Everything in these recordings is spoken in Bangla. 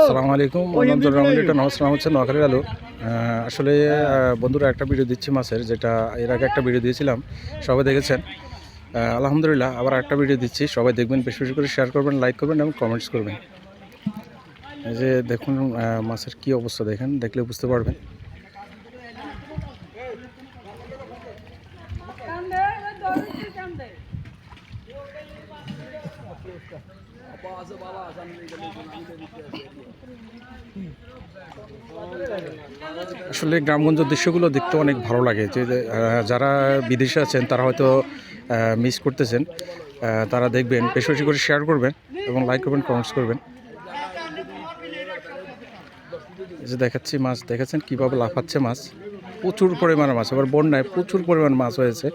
আসসালামু আলাইকুম মিডিয়াম। রহমান নমস্কার হচ্ছে নোয়াখালীর আলু। আসলে বন্ধুরা একটা ভিডিও দিচ্ছি মাছের যেটা এর আগে একটা ভিডিও দিয়েছিলাম সবাই দেখেছেন। আলহামদুলিল্লাহ আবার একটা ভিডিও দিচ্ছি সবাই দেখবেন বেশি বেশি করে শেয়ার করবেন লাইক করবেন এবং কমেন্টস করবেন। এই যে দেখুন মাছের কি অবস্থা দেখেন দেখলে বুঝতে পারবেন। আসলে গ্রামগঞ্জের দৃশ্যগুলো দেখতে অনেক ভালো লাগে। যে যে, যারা বিদেশে আছেন তারা হয়তো মিস করতেছেন। তারা দেখবেন বেশি বেশি করে শেয়ার করবেন এবং লাইক করবেন কমেন্টস করবেন। যে দেখাচ্ছি মাছ দেখাচ্ছেন কীভাবে লাফাচ্ছে মাছ। প্রচুর পরিমাণে মাছ আবার বন্যায় প্রচুর পরিমাণ মাছ হয়েছে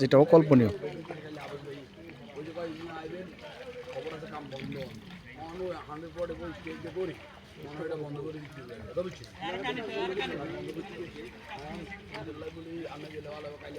যেটা অকল্পনীয় ওই যে ভাই ইনি আইবেন, খবর আছে কাম বন্ধ। আমি হান্ড্রেড পরে ওই স্টেজে করি মনে এটা বন্ধ করে দিতে কথা বুঝছি আলহামদুলিল্লাহ বলি দেওয়া লাগবে কাইলে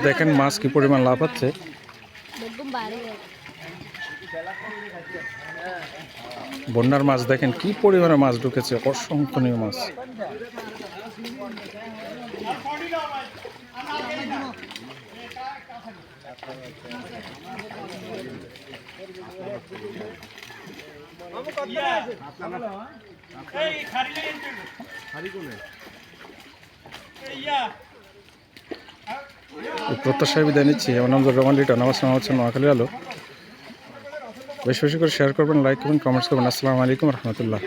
দেখেন মাছ কি পরিমাণ লাভ বাড়ি বন্যার মাছ দেখেন কি পরিমাণে মাছ ঢুকেছে অসংখ্যনীয় মাছ। এই প্রত্যাশায় বিদায় নিচ্ছি। অনন্ত রহমান লিটন আমার নাম হচ্ছে নোয়াখালী আলো। বেশি বেশি করে শেয়ার করবেন লাইক করবেন কমেন্টস করবেন। আসসালামু আলাইকুম, রহমতুল্লাহ।